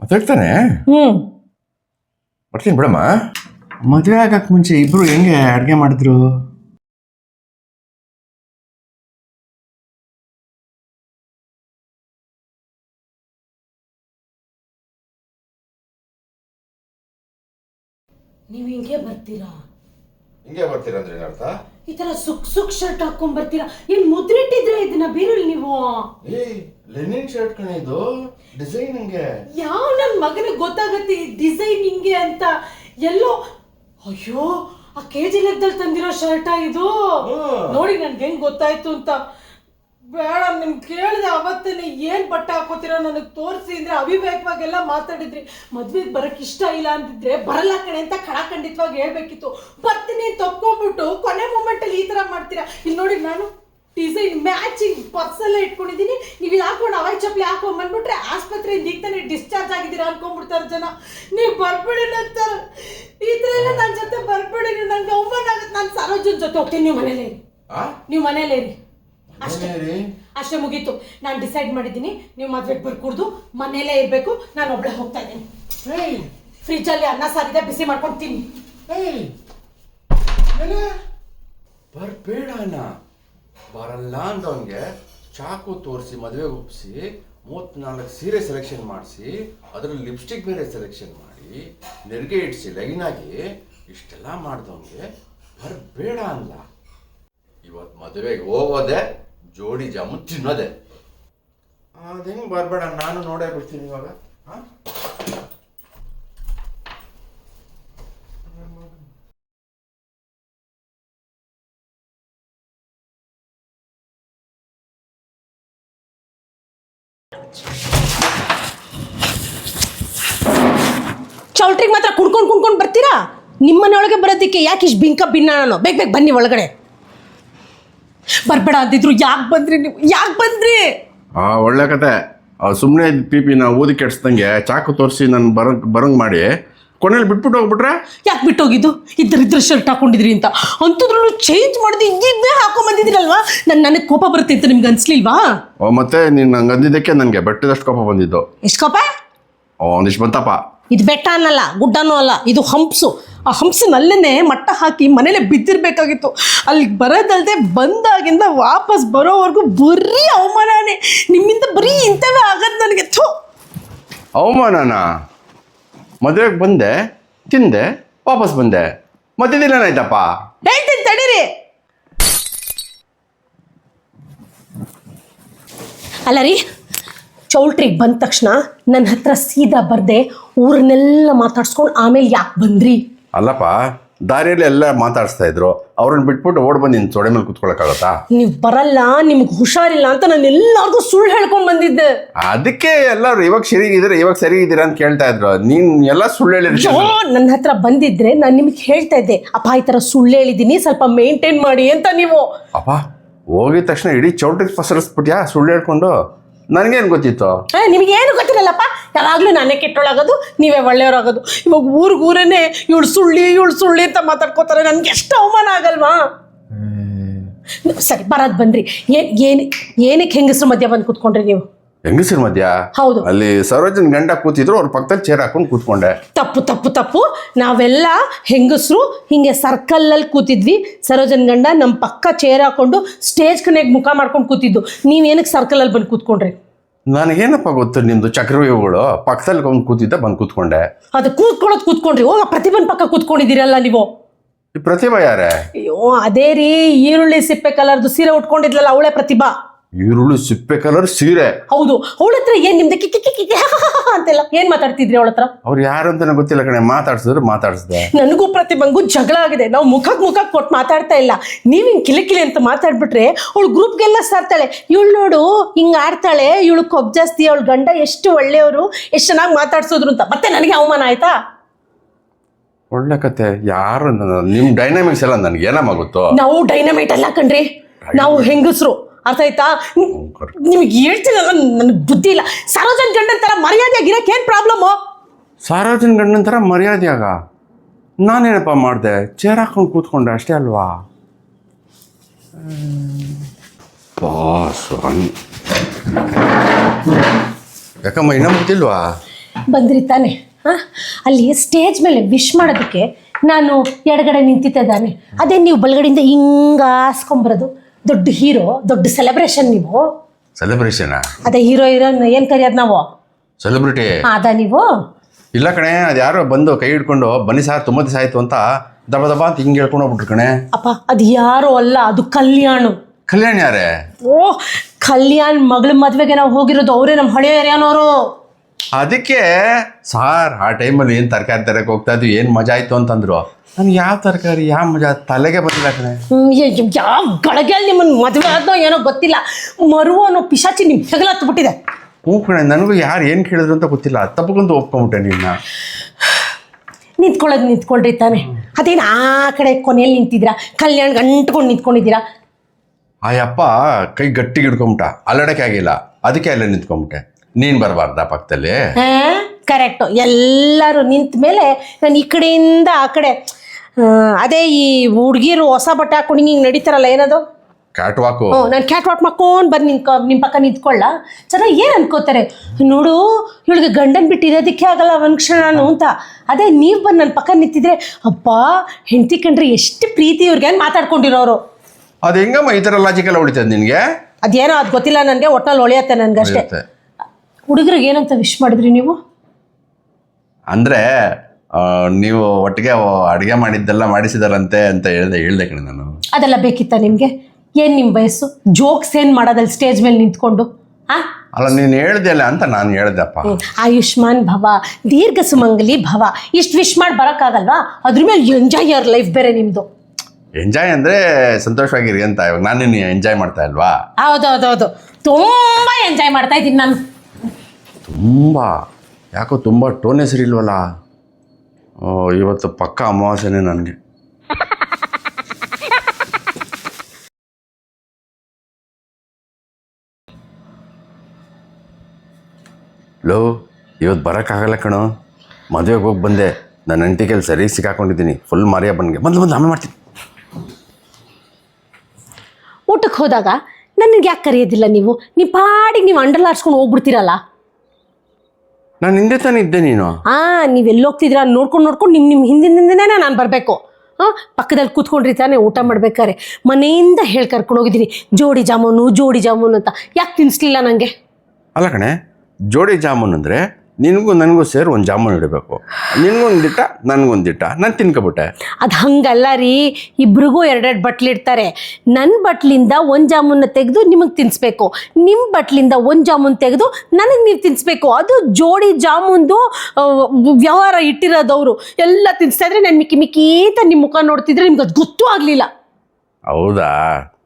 ಮಾತಾಡ್ತಾನೆ? ಹ್ಮ್. ಬರ್ತೀನಿ ಬಿಡಮ್ಮ. ಮದುವೆ ಆಗಕ್ಕೆ ಮುಂಚೆ ಇಬ್ರು ಹೆಂಗೆ ಅಡುಗೆ ಮಾಡಿದ್ರು? ನೀವು ಹಿಂಗೆ ಬರ್ತೀರಾ? ಹಿಂಗೆ ಬರ್ತೀರಾ ಅಂದ್ರೆ ಅರ್ಥ? ಈ ತರ ಸುಕ್ ಸುಕ್ ಶರ್ಟ್ ಹಾಕೊಂಡ್ ಬರ್ತೀರಾ? ಏನ್ ಮುದ್ರಿಟ್ಟಿದ್ರೆ ಇದನ್ನ ಬೀರಲ್ ನೀವು? ಏ ಲೆನಿನ್ ಶರ್ಟ್ ಕಣೆ ಇದು. ಡಿಸೈನ್ ಹಂಗೆ. ಯಾವ ನನ್ ಮಗನಿಗೆ ಗೊತ್ತಾಗತ್ತೆ ಈ ಡಿಸೈನ್ ಹಿಂಗೆ ಅಂತ? ಎಲ್ಲೋ ಅಯ್ಯೋ ಆ ಕೆ ಜಿ ಲೆಕ್ಕದಲ್ಲಿ ತಂದಿರೋ ಶರ್ಟ್ ಇದು? ನೋಡಿ ನನ್ಗೆ ಹೆಂಗ್ ಗೊತ್ತಾಯ್ತು ಅಂತ. ಬೇಡ ನಿಮ್ ಕೇಳಿದೆ ಅವತ್ತೇ ಏನ್ ಬಟ್ಟೆ ಹಾಕೋತೀರಾ ನನಗೆ ತೋರಿಸಿ ಅಂದ್ರೆ ಅವಿವೇಕವಾಗೆಲ್ಲ ಮಾತಾಡಿದ್ರಿ. ಮದ್ವೆಗೆ ಬರಕ್ ಇಷ್ಟ ಇಲ್ಲ ಅಂತಿದ್ರೆ ಬರಲ್ಲ ಕಣೆ ಅಂತ ಖಡಾಖಂಡಿತವಾಗಿ ಹೇಳ್ಬೇಕಿತ್ತು. ಬರ್ತೀನಿ ತಪ್ಕೊಂಡ್ಬಿಟ್ಟು ಕೊನೆ ಮೂಮೆಂಟ್ ಅಲ್ಲಿ ಈ ತರ ಮಾಡ್ತೀರಾ? ಇಲ್ಲಿ ನೋಡಿ ನಾನು ಡಿಸೈನ್ ಮ್ಯಾಚಿಂಗ್ ಪರ್ಸೆಲ್ಲ ಇಟ್ಕೊಂಡಿದ್ದೀನಿ. ನೀವು ಇಲ್ಲಿ ಹಾಕೊಂಡು ಅವಾಯ್ ಚಪ್ಪಲಿ ಹಾಕೋ ಬಂದ್ಬಿಟ್ರೆ ಆಸ್ಪತ್ರೆಯಿಂದ ಈಗ ತಾನೇ ಡಿಸ್ಚಾರ್ಜ್ ಆಗಿದ್ದೀರಾ ಅನ್ಕೊಂಡ್ಬಿಡ್ತಾರೆ ಜನ. ನೀವು ಬರ್ಬೇಡಿ ನಂತರ. ಈ ಥರ ಎಲ್ಲ ನನ್ನ ಜೊತೆ ಬರ್ಬೇಡಿ ನಂಗೆ ಅವಮಾನ ಆಗುತ್ತೆ. ನಾನು ಸರೋಜನ್ ಜೊತೆ ಹೋಗ್ತೀನಿ ನೀವು ಮನೇಲೇ ನೀವು ಮನೇಲೇ ಅಷ್ಟೇ. ಮನೇಲಿ? ಅಷ್ಟೇ ಮುಗೀತು. ನಾನು ಡಿಸೈಡ್ ಮಾಡಿದ್ದೀನಿ ನೀವು ಮದ್ವೆಗೆ ಬರ್ಕೂಡ್ದು ಮನೆಯಲ್ಲೇ ಇರಬೇಕು ನಾನು ಒಬ್ಳೆ ಹೋಗ್ತಾ ಇದ್ದೀನಿ. ಏಯ್ ಫ್ರಿಜ್ಜಲ್ಲಿ ಅನ್ನ ಸಾರಿದೆ ಬಿಸಿ ಮಾಡ್ಕೊಂಡು ತಿನ್ನಿ. ಏಯ್ ಏನೇ? ಬರ್ಬೇಡ ಅಣ್ಣ. ಬರಲ್ಲ ಅಂದವನ್ಗೆ ಚಾಕು ತೋರಿಸಿ ಮದುವೆಗೆ ಒಪ್ಪಿಸಿ ಮೂವತ್ನಾಲ್ಕು ಸೀರೆ ಸೆಲೆಕ್ಷನ್ ಮಾಡಿಸಿ ಅದರಲ್ಲಿ ಲಿಪ್ಸ್ಟಿಕ್ ಬೇರೆ ಸೆಲೆಕ್ಷನ್ ಮಾಡಿ ನೆರಿಗೆ ಇಡಿಸಿ ಲೈನಾಗಿ ಇಷ್ಟೆಲ್ಲ ಮಾಡ್ದವನ್ಗೆ ಬರಬೇಡ ಅಲ್ಲ ಇವತ್ತು ಮದುವೆಗೆ ಹೋಗೋದೆ ಜೋಡಿ ಜಾಮೂನ್ ತಿನ್ನೋದೆ. ಅದು ಹೆಂಗೆ ಬರಬೇಡ ನಾನು ನೋಡೇ ಬಿಡ್ತೀನಿ ಇವಾಗ. ಹಾಂ ಚೌಲ್ಟ್ರಿಗೆ ಮಾತ್ರ ಕುಡ್ಕೊಂಡು ಕುಡ್ಕೊಂಡು ಬರ್ತೀರಾ? ನಿಮ್ಮನೆ ಒಳಗೆ ಬರೋದಿಕ್ಕೆ ಯಾಕೆ ಇಷ್ಟು ಬಿಂಕ ಭಿನ್ನ ನಾನು? ಬೇಗ ಬೇಗ ಬನ್ನಿ ಒಳಗಡೆ. ಬರ್ಬೇಡ ಅಂತಿದ್ರು ಯಾಕೆ ಬಂದ್ರಿ ನೀವು? ಯಾಕೆ ಬಂದ್ರಿ? ಆ ಒಳ್ಳೆ ಕತೆ. ಸುಮ್ಮನೆ ಪಿ ನಾ ಓದಿ ಕೆಡ್ಸ್ದಂಗೆ ಚಾಕು ತೋರಿಸಿ ನಾನು ಬರಂಗ್ ಬರಂಗ್ ಮಾಡಿ ಕೊನೆಯಲ್ಲಿ ಬಿಟ್ಬಿಟ್ಟು ಹೋಗ್ಬಿಟ್ರೆ? ಯಾಕೆ ಬಿಟ್ಟೋಗಿದ್ದು? ಇದ್ದರಿದ್ರ ಶರ್ಟ್ ಹಾಕೊಂಡಿದ್ರಿ ಅಂತ. ಅಂಥದ್ರಲ್ಲೂ ಚೇಂಜ್ ಮಾಡಿದೆ ಇದನ್ನೇ ಹಾಕೊಂಡ್ ನನ್ನ ನನಗೆ ಕೋಪ ಬರುತ್ತೆ ಅಂತ ನಿಮ್ಗೆ ಅನ್ಸ್ಲಿಲ್ವಾ? ಓ, ಮತ್ತೆ ನೀನು ನಂಗೆ ಅಂದಿದ್ದಕ್ಕೆ ನನಗೆ ಬೆಟ್ಟದಷ್ಟು ಕೋಪ ಬಂದಿದ್ದು. ಎಷ್ಟು ಕೋಪ? ಓ, ಒಂದಿಷ್ಟು ಬಂತಪ್ಪ ಇದು ಬೆಟ್ಟ ಅನ್ನಲ್ಲ ಗುಡ್ಡನೂ ಅಲ್ಲ ಇದು ಹಂಪ್ಸು. ಆ ಹಂಪ್ಸಿನಲ್ಲೇ ಮಟ್ಟ ಹಾಕಿ ಮನೇಲೆ ಬಿದ್ದಿರಬೇಕಾಗಿತ್ತು. ಅಲ್ಲಿ ಬರೋದಲ್ಲದೆ ಬಂದಾಗಿಂದ ವಾಪಸ್ ಬರೋವರೆಗೂ ಬರೀ ಅವಮಾನನೇ. ನಿಮ್ಮಿಂದ ಬರೀ ಇಂಥವೇ ಆಗದ್ ನನಗೆ. ಥೂ. ಅವಮಾನನ? ಮದುವೆಗೆ ಬಂದೆ ತಿಂದೆ ವಾಪಸ್ ಬಂದೆ. ಮಧ್ಯದಲ್ಲಿ ಏನಾಯ್ತಪ್ಪ? ಹೇಳ್ತೀನಿ ತಡೀರಿ. ಅಲ್ಲ ರೀ ಚೌಲ್ಟ್ರಿಗೆ ಬಂದ ತಕ್ಷಣ ನನ್ನ ಹತ್ರ ಸೀದಾ ಬರ್ದೆ ಊರನ್ನೆಲ್ಲ ಮಾತಾಡ್ಸ್ಕೊಂಡು ಆಮೇಲೆ ಯಾಕೆ ಬಂದ್ರಿ? ಅಲ್ಲಪ್ಪ ದಾರಿಯಲ್ಲಿ ಎಲ್ಲ ಮಾತಾಡಿಸ್ತಾ ಇದ್ರು. ಅವ್ರನ್ನ ಬಿಟ್ಬಿಟ್ಟು ಓಡ್ ಬಂದು ನಿನ್ನ ತೊಡೆ ಮೇಲೆ ಕುತ್ಕೊಳಕ್ಕಾಗತ್ತಾ? ನೀವು ಬರಲ್ಲ ನಿಮ್ಗೆ ಹುಷಾರಿಲ್ಲ ಅಂತ ನಾನು ಎಲ್ಲರಿಗೂ ಸುಳ್ಳು ಹೇಳ್ಕೊಂಡು ಬಂದಿದ್ದೆ. ಅದಕ್ಕೆ ಎಲ್ಲರೂ ಇವಾಗ ಸರಿ ಇದ್ದೀರಾ ಇವಾಗ ಸರಿ ಇದ್ದೀರಾ ಅಂತ ಕೇಳ್ತಾ ಇದ್ರು. ನೀನ್ ಎಲ್ಲ ಸುಳ್ಳು ಹೇಳಿದ್ರು. ಅಯ್ಯೋ ನನ್ನ ಹತ್ರ ಬಂದಿದ್ರೆ ನಾನು ನಿಮ್ಗೆ ಹೇಳ್ತಾ ಇದ್ದೆ ಅಪ್ಪ ಈ ಥರ ಸುಳ್ಳು ಹೇಳಿದ್ದೀನಿ ಸ್ವಲ್ಪ ಮೇಂಟೈನ್ ಮಾಡಿ ಅಂತ ನೀವು. ಅಪ್ಪ ಹೋಗಿದ ತಕ್ಷಣ ಇಡೀ ಚೌಟ್ರಿಗೆ ಪಸರಿಸ್ಬಿಟ್ಯಾ ಸುಳ್ಳು ಹೇಳ್ಕೊಂಡು? ನನಗೇನು ಗೊತ್ತಿತ್ತು? ಆ, ನಿಮಗೆ ಏನು ಗೊತ್ತಿರಲ್ಲಪ್ಪ ಯಾವಾಗಲೂ ನಾನೇ ಕೆಟ್ಟೊಳಾಗೋದು ನೀವೇ ಒಳ್ಳೆಯವರಾಗೋದು. ಇವಾಗ ಊರಿಗೂರೇ ಇವಳು ಸುಳ್ಳಿ ಇವಳು ಸುಳ್ಳಿ ಅಂತ ಮಾತಾಡ್ಕೋತಾರೆ ನನಗೆ ಎಷ್ಟು ಅವಮಾನ ಆಗಲ್ವಾ? ಸರಿ ಬರೋದು ಬನ್ರಿ ಏನು ಏನು ಏನಕ್ಕೆ ಹೆಂಗಸ್ರ ಮಧ್ಯ ಬಂದು ಕೂತ್ಕೊಂಡ್ರಿ ನೀವು? ಹೆಂಗಸರ ಮಧ್ಯ? ಹೌದು. ಅಲ್ಲಿ ಸರೋಜನ್ ಗಂಡ ಕೂತಿದ್ರು ಅವ್ರ ಪಕ್ಕದಲ್ಲಿ ಚೇರ್ ಹಾಕೊಂಡು ಕೂತ್ಕೊಂಡೆ. ತಪ್ಪು ತಪ್ಪು ತಪ್ಪು. ನಾವೆಲ್ಲ ಹೆಂಗಸರು ಹಿಂಗೆ ಸರ್ಕಲಲ್ಲಿ ಕೂತಿದ್ವಿ. ಸರೋಜನ್ ಗಂಡ ನಮ್ಮ ಪಕ್ಕ ಚೇರ್ ಹಾಕೊಂಡು ಸ್ಟೇಜ್ ಕನೆಗೆ ಮುಖ ಮಾಡ್ಕೊಂಡು ಕೂತಿದ್ದು. ನೀವೇನಕ್ಕೆ ಸರ್ಕಲಲ್ಲಿ ಬಂದು ಕೂತ್ಕೊಂಡ್ರಿ? ನನಗೇನಪ್ಪ ಗೊತ್ತು ನಿಂದು ಚಕ್ರವ್ಯೂಹಗಳು? ಪಕ್ಕದಲ್ಲಿ ಒಂದು ಕೂತಿದ್ದ ಬಂದು ಕೂತ್ಕೊಂಡೆ. ಅದು ಕೂತ್ಕೊಳ್ಳೋದು ಕೂತ್ಕೊಂಡ್ರಿ. ಓ ಪ್ರತಿಭನ್ ಪಕ್ಕ ಕೂತ್ಕೊಂಡಿದ್ದೀರಲ್ಲ ನೀವು. ಈ ಪ್ರತಿಭಾ ಯಾರೇ? ಅಯ್ಯೋ ಅದೇ ರೀ ಈರುಳ್ಳಿ ಸಿಪ್ಪೆ ಕಲರ್ದು ಸೀರೆ ಉಟ್ಕೊಂಡಿದ್ಲಲ್ಲ ಅವಳೆ ಪ್ರತಿಭಾ. ಈರುಳ್ಳಿ ಸಿಪ್ಪೆ ಕಲರ್ ಸೀರೆ. ಹೌದು. ಅವಳ ಹತ್ರ ಏನ್ ನಿಮ್ದು? ಕಿಕ್ಕಿ ಕಿ ಅಂತೆಲ್ಲ ಏನ್ ಮಾತಾಡ್ತಿದ್ರಿ ಅವಳ ಹತ್ರ? ಅವ್ರು ಯಾರು ಅಂತ ಗೊತ್ತಿಲ್ಲ ಕಣೆ. ಮಾತಾಡ್ಸಿದ್ರು ಮಾತಾಡ್ಸಿದೆ. ನನಗೂ ಪ್ರತಿಭಂಗೂ ಜಗಳ ಆಗಿದೆ. ನಾವು ಮುಖಕ್ಕೆ ಮುಖಕ್ಕೆ ಕೊಟ್ಟು ಮಾತಾಡ್ತಾ ಇಲ್ಲ. ನೀವ್ ಹಿಂಗ್ ಕಿಲಿ ಕಿಲಿ ಅಂತ ಮಾತಾಡ್ಬಿಟ್ರೆ ಅವಳು ಗ್ರೂಪ್ಗೆಲ್ಲ ಸಾರ್ತಾಳೆ. ಇವಳು ನೋಡು ಹಿಂಗ್ ಆಡ್ತಾಳೆ. ಇವಳು ಕೊಬ್ ಜಾಸ್ತಿ. ಅವಳ ಗಂಡ ಎಷ್ಟು ಒಳ್ಳೆಯವರು. ಎಷ್ಟು ಚೆನ್ನಾಗಿ ಮಾತಾಡ್ಸೋದ್ರು ಅಂತ. ಮತ್ತೆ ನನಗೆ ಅವಮಾನ ಆಯ್ತಾ? ಒಳ್ಳೆ ಕತೆ. ಯಾರು ನಿಮ್ ಡೈನಾಮಿಕ್ಸ್ ಎಲ್ಲ ನನ್ಗೆ ಏನಮ್ಮ ಗೊತ್ತು? ನಾವು ಡೈನಮೈಟ್ ಅಲ್ಲ ಕಣ್ರಿ. ನಾವು ಹೆಂಗಸ್ರು. ಅರ್ಥ ಆಯ್ತಾ? ನಿಮ್ಗೆ ಹೇಳ್ತೀನಲ್ಲ ನನಗೆ ಬುದ್ಧಿ ಇಲ್ಲ. ಸರೋಜನ್ ಗಂಡನ ತರ ಮರ್ಯಾದೆಯಾಗಿರಕ್ಕೆ ಏನ್ ಪ್ರಾಬ್ಲಮ್ಮು ಸಾರ್ವಜನ ಗಂಡನ ಮರ್ಯಾದೆ ಆಗ? ನಾನೇನಪ್ಪ ಮಾಡಿದೆ? ಚೇರ್ ಹಾಕೊಂಡು ಕೂತ್ಕೊಂಡೆ ಅಷ್ಟೇ ಅಲ್ವಾ? ಯಾಕಮ್ಮ ಇನ್ನೂ ಮುಗ್ದಿಲ್ವಾ? ಬಂದ್ರಿ ತಾನೆ. ಹಾಂ? ಅಲ್ಲಿ ಸ್ಟೇಜ್ ಮೇಲೆ ವಿಶ್ ಮಾಡೋದಕ್ಕೆ ನಾನು ಎಡಗಡೆ ನಿಂತಿದ್ದೆ ತಾನೆ. ಅದೇ ನೀವು ಬಲಗಡೆಯಿಂದ ಹಿಂಗ ಹಾಸ್ಕೊಂಬರೋದು ದೊಡ್ಡ ಹೀರೋ ದೊಡ್ಡ ಸೆಲೆಬ್ರೇಷನ್ ನೀವು. ಸೆಲೆಬ್ರೇಷನ್ ಅದೇ ಹೀರೋ ಹೀರೋನ್ ಏನ್ ಕರೆಯೋದ್ ನಾವು? ಸೆಲೆಬ್ರಿಟಿ ಅದ ನೀವು. ಇಲ್ಲ ಕಣೆ ಅದು ಯಾರೋ ಬಂದು ಕೈ ಹಿಡ್ಕೊಂಡು ಬನ್ನಿ ಸಾರ್ ತುಂಬ ದಿವಸ ಆಯ್ತು ಅಂತ ದಬ ದಬ ಅಂತ ಹಿಂಗೆ ಹೇಳ್ಕೊಂಡು ಹೋಗ್ಬಿಟ್ರು ಕಣೆ. ಅಪ್ಪ ಅದು ಯಾರು ಅಲ್ಲ ಅದು ಕಲ್ಯಾಣು. ಕಲ್ಯಾಣ್ ಯಾರೇ? ಓ ಕಲ್ಯಾಣ್ ಮಗಳ ಮದ್ವೆಗೆ ನಾವು ಹೋಗಿರೋದು ಅವರೇ ನಮ್ಮ ಹಳೆಯ ಏರಿಯಾನವರು ಅದಕ್ಕೆ ಸಾರ್ ಆ ಟೈಮಲ್ಲಿ ಏನು ತರಕಾರಿ ತರಕ್ಕೆ ಹೋಗ್ತಾ ಇದ್ವಿ ಏನು ಮಜಾ ಆಯ್ತು ಅಂತಂದ್ರು. ನನ್ಗೆ ಯಾವ ತರಕಾರಿ ಯಾವ ಮಜಾ? ತಲೆಗೆ ಬಂದಿಲ್ಲ ಕಣೆ. ಯಾವ ಗಳಗೆಯಲ್ಲಿ ನಿಮ್ಮನ್ನ ಮದುವೆ ಆದ್ನೋ ಏನೋ ಗೊತ್ತಿಲ್ಲ. ಮರು ಅನ್ನೋ ಪಿಶಾಚಿ ನಿಮ್ ಹೆಗಲ ಹತ್ಬಿಟ್ಟಿದೆ. ಹ್ಞೂ ಕಣೆ ನನಗೂ ಯಾರು ಏನು ಕೇಳಿದ್ರು ಅಂತ ಗೊತ್ತಿಲ್ಲ. ತಪ್ಪಕ್ಕಂತ ಒಪ್ಕೊಂಬಿಟ್ಟೆ ನಿನ್ನ. ನಿಂತ್ಕೊಳ್ಳೋದು ನಿಂತ್ಕೊಳ್ರಿ ತಾನೆ. ಅದೇನು ಆ ಕಡೆ ಕೊನೆಯಲ್ಲಿ ನಿಂತಿದ್ದೀರಾ? ಕಲ್ಯಾಣ ಅಂಟ್ಕೊಂಡು ನಿಂತ್ಕೊಂಡಿದ್ದೀರಾ? ಆ ಯಪ್ಪ ಕೈ ಗಟ್ಟಿಗೆ ಹಿಡ್ಕೊಂಬಿಟ್ಟ. ಅಲ್ಲಡಕ್ಕೆ ಆಗಿಲ್ಲ. ಅದಕ್ಕೆ ಅಲ್ಲೇ ನಿಂತ್ಕೊಂಬಿಟ್ಟೆ. ನೀನು ಬರಬಾರ್ದ ಪಕ್ಕದಲ್ಲಿ ಕರೆಕ್ಟು ಎಲ್ಲರೂ ನಿಂತ ಮೇಲೆ ನಾನು ಈ ಕಡೆಯಿಂದ ಆ ಕಡೆ ಅದೇ ಈ ಹುಡುಗಿರು ಹೊಸ ಬಟ್ಟೆ ಹಾಕೊಂಡು ಹಿಂಗೆ ನಡೀತಾರಲ್ಲ ಏನದು? ಕ್ಯಾಟ್ ವಾಕು ಹ್ಞೂ ನಾನು ಕ್ಯಾಟ್ ವಾಕ್ ಮಾಡ್ಕೊಂಡು ಬಂದು ನಿನ್ ನಿಮ್ಮ ಪಕ್ಕ ನಿಂತ್ಕೊಳ್ಳ. ಚೆನ್ನಾಗಿ ಏನು ಅನ್ಕೋತಾರೆ? ನೋಡು ಇವಳಿಗೆ ಗಂಡನ್ ಬಿಟ್ಟು ಇರೋದಕ್ಕೆ ಆಗಲ್ಲ ಒಂದು ಕ್ಷಣನು ಅಂತ. ಅದೇ ನೀವು ಬಂದು ನನ್ನ ಪಕ್ಕ ನಿಂತಿದ್ರೆ ಅಪ್ಪ ಹೆಂಡತಿ ಕಂಡ್ರೆ ಎಷ್ಟು ಪ್ರೀತಿ ಇವ್ರಿಗೆ ಅಂತ ಮಾತಾಡ್ಕೊಂಡಿರೋರು. ಅದು ಹೆಂಗಮ್ಮ ಈ ಥರ ಲಾಜಿಕೆಲ್ಲ ಉಳಿತದೆ ನಿನಗೆ? ಅದೇನೋ ಅದು ಗೊತ್ತಿಲ್ಲ ನನಗೆ ಒಟ್ಟಲ್ಲಿ ಹೊಳೆಯತ್ತೆ ಅಷ್ಟೇ ಹುಡುಗರಿಗೆ ಏನಂತ ವಿಶ್ ಮಾಡಿದ್ರಿ ನೀವು? ಅಂದರೆ ನೀವು ಒಟ್ಟಿಗೆ ಅಡುಗೆ ಮಾಡಿದ್ದೆಲ್ಲ ಮಾಡಿಸಿದಾರಂತೆ ಅಂತ ಹೇಳ್ದೆ ಹೇಳ್ದೆ ಕಣೆ ನಾನು. ಅದೆಲ್ಲ ಬೇಕಿತ್ತ ನಿಮಗೆ? ಏನ್ ನಿಮ್ಮ ವಯಸ್ಸು? ಜೋಕ್ಸ್ ಏನ್ ಮಾಡೋದಲ್ಲಿ ಸ್ಟೇಜ್ ಮೇಲೆ ನಿಂತ್ಕೊಂಡು? ಹಾಂ ಅಲ್ಲ ನೀನು ಹೇಳ್ದೆ ಅಲ್ಲ ಅಂತ ನಾನು ಹೇಳ್ದಪ್ಪ. ಆಯುಷ್ಮಾನ್ ಭವ ದೀರ್ಘ ಸುಮಂಗಲಿ ಭವ ಇಷ್ಟು ವಿಶ್ ಮಾಡಿ ಬರೋಕ್ಕಾಗಲ್ವಾ? ಅದ್ರ ಮೇಲೆ ಎಂಜಾಯ್ ಯರ್ ಲೈಫ್ ಬೇರೆ ನಿಮ್ಮದು ಎಂಜಾಯ್ ಅಂದ್ರೆ ಸಂತೋಷವಾಗಿರಿ ಅಂತ ಇವಾಗ ನಾನು ನೀನು ಎಂಜಾಯ್ ಮಾಡ್ತಾ ಇಲ್ವಾ? ಹೌದೌದೌದು. ತುಂಬಾ ಎಂಜಾಯ್ ಮಾಡ್ತಾ ಇದ್ದೀನಿ ನಾನು. ತುಂಬ. ಯಾಕೋ ತುಂಬ ಟೋನ್ ಹೆಸರಿಲ್ವಲ್ಲ ಇವತ್ತು ಪಕ್ಕ ಅಮಾವಾಸ್ಯನೇ ನನಗೆ. ಲೋ ಇವತ್ತು ಬರೋಕ್ಕಾಗಲ್ಲ ಕಣೋ. ಮದುವೆಗೆ ಹೋಗಿ ಬಂದೆ. ನನ್ನ ಹೆಂಡತಿ ಕೆಲಸ ಸರಿ ಸಿಕ್ಕಾಕೊಂಡಿದ್ದೀನಿ. ಫುಲ್ ಮಾರಿಯ ಬನ್ಗೆ ಬಂದು ಬಂದು, ಆಮೇಲೆ ಮಾಡ್ತೀನಿ. ಊಟಕ್ಕೆ ಹೋದಾಗ ನನಗೆ ಯಾಕೆ ಕರೆಯೋದಿಲ್ಲ ನೀವು? ನೀವು ಪಾಡಿಗೆ ನೀವು ಅಂಡರ್ಲಾಡ್ಸ್ಕೊಂಡು ಹೋಗ್ಬಿಡ್ತೀರಲ್ಲ? ನಾನು ಹಿಂದೆ ತಾನೇ ಇದ್ದೆ ನೀನು. ಹಾ ನೀವು ಎಲ್ಲಿ ಹೋಗ್ತಿದ್ರ ನೋಡ್ಕೊಂಡು ನೋಡ್ಕೊಂಡು ನಿಮ್ಮ ನಿಮ್ಮ ಹಿಂದಿನಿಂದನೇ ನಾನು ಬರಬೇಕು. ಹಾಂ ಪಕ್ಕದಲ್ಲಿ ಕೂತ್ಕೊಂಡ್ರಿ ತಾನೇ ಊಟ ಮಾಡ್ಬೇಕಾರೆ ಮನೆಯಿಂದ ಹೇಳಿ ಕರ್ಕೊಂಡು ಹೋಗಿದ್ದೀನಿ. ಜೋಡಿ ಜಾಮೂನು ಜೋಡಿ ಜಾಮೂನು ಅಂತ. ಯಾಕೆ ತಿನ್ನಿಸ್ಲಿಲ್ಲ ನನಗೆ ಅಲ್ಲ ಕಣೆ ಜೋಡಿ ಜಾಮೂನ್ ಅಂದರೆ ನಿನಗೂ ನನಗೂ ಸೇರಿ ಒಂದು ಜಾಮೂನ್ ಇಡಬೇಕು. ನಿನಗೊಂದು ದಿಟ್ಟ ನನಗೊಂದು ದಿಟ್ಟ. ನಾನು ತಿನ್ಕೊಬಿಟ್ಟೆ. ಅದು ಹಂಗಲ್ಲ ರೀ. ಇಬ್ರಿಗೂ ಎರಡೆರಡು ಬಟ್ಲು ಇಡ್ತಾರೆ. ನನ್ನ ಬಟ್ಲಿಂದ ಒಂದು ಜಾಮೂನ ತೆಗೆದು ನಿಮಗೆ ತಿನ್ನಿಸ್ಬೇಕು ನಿಮ್ಮ ಬಟ್ಲಿಂದ ಒಂದು ಜಾಮೂನ್ ತೆಗೆದು ನನಗೆ ನೀವು ತಿನ್ನಿಸ್ಬೇಕು ಅದು ಜೋಡಿ ಜಾಮೂನ್ದು ವ್ಯವಹಾರ ಇಟ್ಟಿರೋದವರು ಎಲ್ಲ ತಿನ್ನಿಸ್ತಾ ಇದ್ರೆ ನಾನು ಮಿಕ್ಕಿ ಮಿಕ್ಕಿ ಅಂತ ನಿಮ್ಮ ಮುಖ ನೋಡ್ತಿದ್ರೆ ನಿಮ್ಗೆ ಅದು ಗೊತ್ತೂ ಆಗಲಿಲ್ಲ. ಹೌದಾ?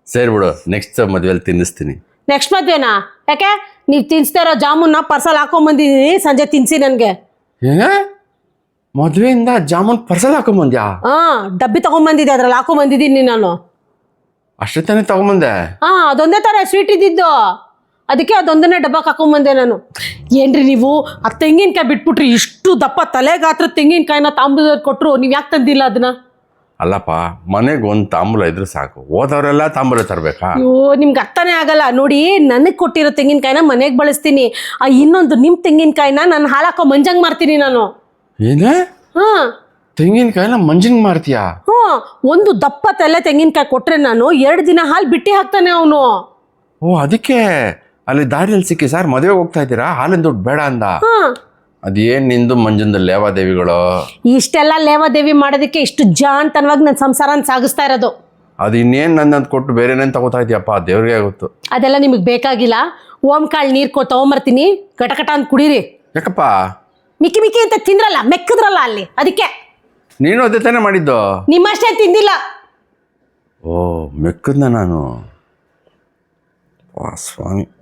ಸರಿ ಬಿಡು. ನೆಕ್ಸ್ಟ್ ಮದುವೆಲಿ ತಿನ್ನಿಸ್ತೀನಿ. ನೆಕ್ಸ್ಟ್ ಮದುವೆನಾ? ಯಾಕೆ? ನೀವು ತಿನ್ನಿಸ್ತಾ ಜಾಮೂನ್ ಜಾಮೂನ್ನ ಪರ್ಸಲ್ ಹಾಕೊಂಬಂದಿದ್ದೀನಿ ಸಂಜೆ ತಿನ್ಸಿ ನನಗೆ. ಏನ? ಮದುವೆಯಿಂದ ಜಾಮೂನ್ ಪರ್ಸಲ್ ಹಾಕೊಂಬಂದ್ಯಾ ಹಾಂ ಡಬ್ಬಿ ತಗೊಂಬಂದಿದ್ದೆ ಅದ್ರಲ್ಲಿ ಹಾಕೊಂಬಂದಿದ್ದೀನಿ ನಾನು. ಅಷ್ಟೇ ತಾನೇ ತಗೊಂಬಂದೆ ಹಾ ಅದೊಂದೇ ಥರ ಸ್ವೀಟ್ ಇದ್ದಿದ್ದು. ಅದಕ್ಕೆ ಅದೊಂದನ್ನೇ ಡಬ್ಬಕ್ಕೆ ಹಾಕೊಂಬಂದೆ ನಾನು. ಏನ್ರಿ ನೀವು? ಆ ತೆಂಗಿನಕಾಯಿ ಬಿಟ್ಬಿಟ್ರಿ ಇಷ್ಟು ದಪ್ಪ ತಲೆಗಾತ್ರ ತೆಂಗಿನಕಾಯಿನ ತಾಂಬೂಲ ಕೊಟ್ಟರು ನೀವು ಯಾಕೆ ತಂದಿಲ್ಲ ಅದನ್ನ ಅಲ್ಲಪ್ಪ ಮನೆಗೆ ಒಂದು ತಾಂಬೂಲ ಇದ್ರೆ ಸಾಕು. ಹೋದವರೆಲ್ಲ ತಾಂಬೂಲ ತರಬೇಕಾ? ಅಯ್ಯೋ ನಿಮ್ಗೆ ಅರ್ಥನೇ ಆಗಲ್ಲ. ನೋಡಿ ನನಗೆ ಕೊಟ್ಟಿರೋ ತೆಂಗಿನಕಾಯಿನ ಮನೆಗೆ ಬಳಸ್ತೀನಿ. ಆ ಇನ್ನೊಂದು ನಿಮ್ಮ ತೆಂಗಿನಕಾಯಿನ ನಾನು ಹಾಲಾಕೋ ಮಂಜಂಗ್ ಮಾಡ್ತೀನಿ ನಾನು. ಏನೇ? ಹಾಂ. ತೆಂಗಿನಕಾಯಿನ ಮಂಜಿನ ಮಾಡ್ತೀಯಾ ಹ್ಞೂ. ಒಂದು ದಪ್ಪ ತಲೆ ತೆಂಗಿನಕಾಯಿ ಕೊಟ್ಟರೆ ನಾನು ಎರಡು ದಿನ ಹಾಲು ಬಿಟ್ಟಿ ಹಾಕ್ತಾನೆ ಅವನು. ಓ ಅದಕ್ಕೆ? ಅಲ್ಲಿ ದಾರಿಯಲ್ಲಿ ಸಿಕ್ಕಿ ಸರ್ ಮದುವೆಗೆ ಹೋಗ್ತಾ ಇದ್ದೀರಾ? ಹಾಲಿನ ದುಡ್ಡು ಬೇಡ ಅಂದ. ಹಾಂ. ಅದೇನು ನಿಂದು ಮಂಜುಂದು ಲೇವಾದೇವಿಗಳು? ಇಷ್ಟೆಲ್ಲ ಲೇವಾದೇವಿ ಮಾಡೋದಕ್ಕೆ ಇಷ್ಟು ಜಾಣ್ತನವಾಗಿ ನನ್ನ ಸಂಸಾರನ ಸಾಗಿಸ್ತಾ ಇರೋದು. ಅದು ಇನ್ನೇನು ನನ್ನ ಕೊಟ್ಟು ಬೇರೆನೇನು ತಗೋತಾ ಇದೆಯಪ್ಪ? ದೇವ್ರಿಗೆ ಗೊತ್ತು. ಅದೆಲ್ಲ ನಿಮಗೆ ಬೇಕಾಗಿಲ್ಲ. ಓಂ ಕಾಳು ನೀರು ಕೊ ತೊಗೊಂಬರ್ತೀನಿ. ಕಟಕಟ ಅಂತ ಕುಡೀರಿ. ಯಾಕಪ್ಪ? ಮಿಕ್ಕಿ ಮಿಕ್ಕಿ ಅಂತ ತಿಂದ್ರಲ್ಲ ಮೆಕ್ಕದ್ರಲ್ಲ ಅಲ್ಲಿ ಅದಕ್ಕೆ. ನೀನು ಅದೇ ತಾನೇ ಮಾಡಿದ್ದು? ನಿಮ್ಮಷ್ಟೇ ತಿಂದಿಲ್ಲ. ಓ ಮೆಕ್ಕದ್ನ ನಾನು? ವಾ ಸ್ವಾಮಿ.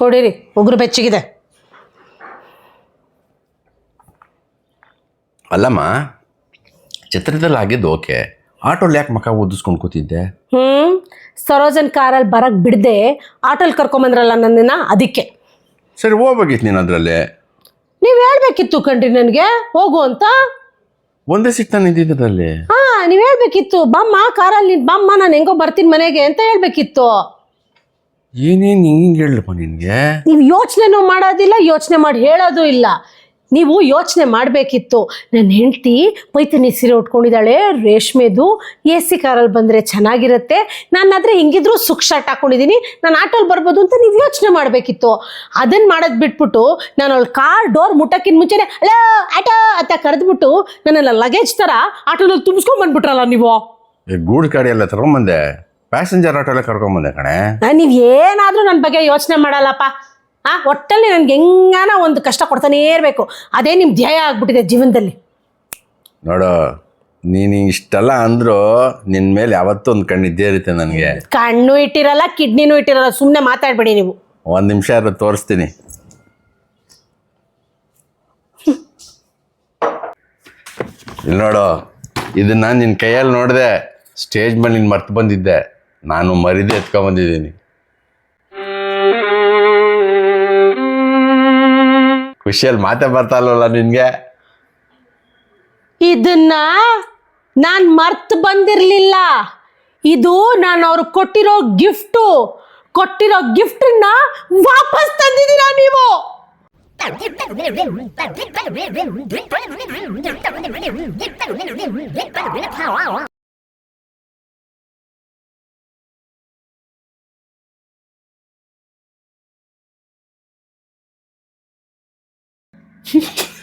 ಕೊಡಿರಿ ಉಗುರು ಬೆಚ್ಚಗಿದೆ. ಅಲ್ಲಮ್ಮ ಚಿತ್ರದಲ್ಲಿ ಆಗಿದ್ದು ಓಕೆ ಆಟೋಲ್ಲಿ ಯಾಕೆ ಮಕ ಓದಿಸ್ಕೊಂಡು ಕೂತಿದ್ದೆ? ಹ್ಞೂ ಸರೋಜನ್ ಕಾರಲ್ಲಿ ಬರಕ್ಕೆ ಬಿಡದೆ ಆಟೋಲ್ಲಿ ಕರ್ಕೊಂಬಂದ್ರಲ್ಲ ನನ್ನನ್ನು ಅದಕ್ಕೆ. ಸರಿ ಹೋಗ್ಬೇಕಿತ್ತು ನೀನು ಅದರಲ್ಲಿ. ನೀವು ಹೇಳ್ಬೇಕಿತ್ತು ಕಣ್ರಿ ನನಗೆ ಹೋಗು ಅಂತ. ಒಂದೇ ಸಿಟ್ಟು ಇದ್ದಿದ್ದರಲ್ಲಿ ಹಾಂ ನೀವು ಹೇಳ್ಬೇಕಿತ್ತು ಬಮ್ಮ ಕಾರಲ್ಲಿ ನೀನು ಬಮ್ಮ ನಾನು ಹೆಂಗೋ ಬರ್ತೀನಿ ಮನೆಗೆ ಅಂತ ಹೇಳ್ಬೇಕಿತ್ತು. ಏನೇನು ಹಿಂಗೆ ಹೇಳಪ್ಪ ನಿನಗೆ? ನೀವು ಯೋಚನೆನೂ ಮಾಡೋದಿಲ್ಲ ಯೋಚನೆ ಮಾಡಿ ಹೇಳೋದು ಇಲ್ಲ. ನೀವು ಯೋಚನೆ ಮಾಡಬೇಕಿತ್ತು. ನನ್ನ ಹೆಂಡತಿ ಪೈತನಿ ಸೀರೆ ಉಟ್ಕೊಂಡಿದ್ದಾಳೆ ರೇಷ್ಮೆದು ಎ ಸಿ ಕಾರಲ್ಲಿ ಬಂದರೆ ಚೆನ್ನಾಗಿರುತ್ತೆ. ನಾನು ಆದರೆ ಹಿಂಗಿದ್ರು ಸುಖ ಶರ್ಟ್ ಹಾಕೊಂಡಿದ್ದೀನಿ ನಾನು ಆಟೋಲ್ಲಿ ಬರ್ಬೋದು ಅಂತ ನೀವು ಯೋಚನೆ ಮಾಡಬೇಕಿತ್ತು. ಅದನ್ನು ಮಾಡೋದು ಬಿಟ್ಬಿಟ್ಟು ನಾನು ಅವಳು ಕಾರ್ ಡೋರ್ ಮುಟ್ಟಕ್ಕಿಂತ ಮುಂಚೆನೆ ಅಲೋ ಆಟೋ ಅಂತ ಕರೆದ್ಬಿಟ್ಟು ನನ್ನೆಲ್ಲ ಲಗೇಜ್ ಥರ ಆಟೋದಲ್ಲಿ ತುಂಬಿಸ್ಕೊಂಡು ಬಂದ್ಬಿಟ್ರಲ್ಲ ನೀವು? ಗೂಡ್ ಗೂಡು ಗಾಡಿ ಎಲ್ಲ ತಗೊಂಬಂದೆ ಪ್ಯಾಸೆಂಜರ್ ಆಟೋ ಎಲ್ಲ ಕರ್ಕೊಂಬಂದೆ ಕಣೆ. ನೀವು ಏನಾದರೂ ನನ್ನ ಬಗ್ಗೆ ಯೋಚನೆ ಮಾಡಲ್ಲಪ್ಪ. ಆ ಒಟ್ಟಲ್ಲಿ ನನ್ಗೆ ಹೆಂಗಾನ ಒಂದು ಕಷ್ಟ ಕೊಡ್ತಾನೇ ಇರಬೇಕು. ಅದೇ ನಿಮ್ಮ ಧ್ಯೇಯ ಆಗ್ಬಿಟ್ಟಿದೆ ಜೀವನದಲ್ಲಿ. ನೋಡು ನೀನು ಇಷ್ಟೆಲ್ಲ ಅಂದ್ರು ನಿನ್ನ ಮೇಲೆ ಯಾವತ್ತೂ ಒಂದು ಕಣ್ಣು ಇದ್ದೇ ಇರುತ್ತೆ ನನಗೆ. ಕಣ್ಣು ಇಟ್ಟಿರಲ್ಲ ಕಿಡ್ನಿನೂ ಇಟ್ಟಿರಲ್ಲ ಸುಮ್ಮನೆ ಮಾತಾಡಬೇಡಿ ನೀವು. ಒಂದು ನಿಮಿಷ ಆದ್ರೂ ತೋರಿಸ್ತೀನಿ. ಇಲ್ಲಿ ನೋಡು ಇದನ್ನ ನಿನ್ನ ಕೈಯಲ್ಲಿ ನೋಡಿದೆ ಸ್ಟೇಜ್ ಮೇಲೆ ನಿನ್ನ ಮರ್ತು ಬಂದಿದ್ದೆ. ನಾನು ಮರಿದೆ ಎತ್ಕೊಂಬಂದಿದ್ದೀನಿ. ಖುಷಿಯಲ್ಲಿ ಮಾತೆ ಬರ್ತಾ ಇಲ್ವಲ್ಲ ನಿನಗೆ? ಇದನ್ನ ನಾನು ಮರ್ತು ಬಂದಿರಲಿಲ್ಲ. ಇದು ನಾನು ಅವ್ರು ಕೊಟ್ಟಿರೋ ಗಿಫ್ಟು. ಕೊಟ್ಟಿರೋ ಗಿಫ್ಟನ್ನ ವಾಪಸ್ ತಂದಿದ್ದೀರಾ ನೀವು? 去 去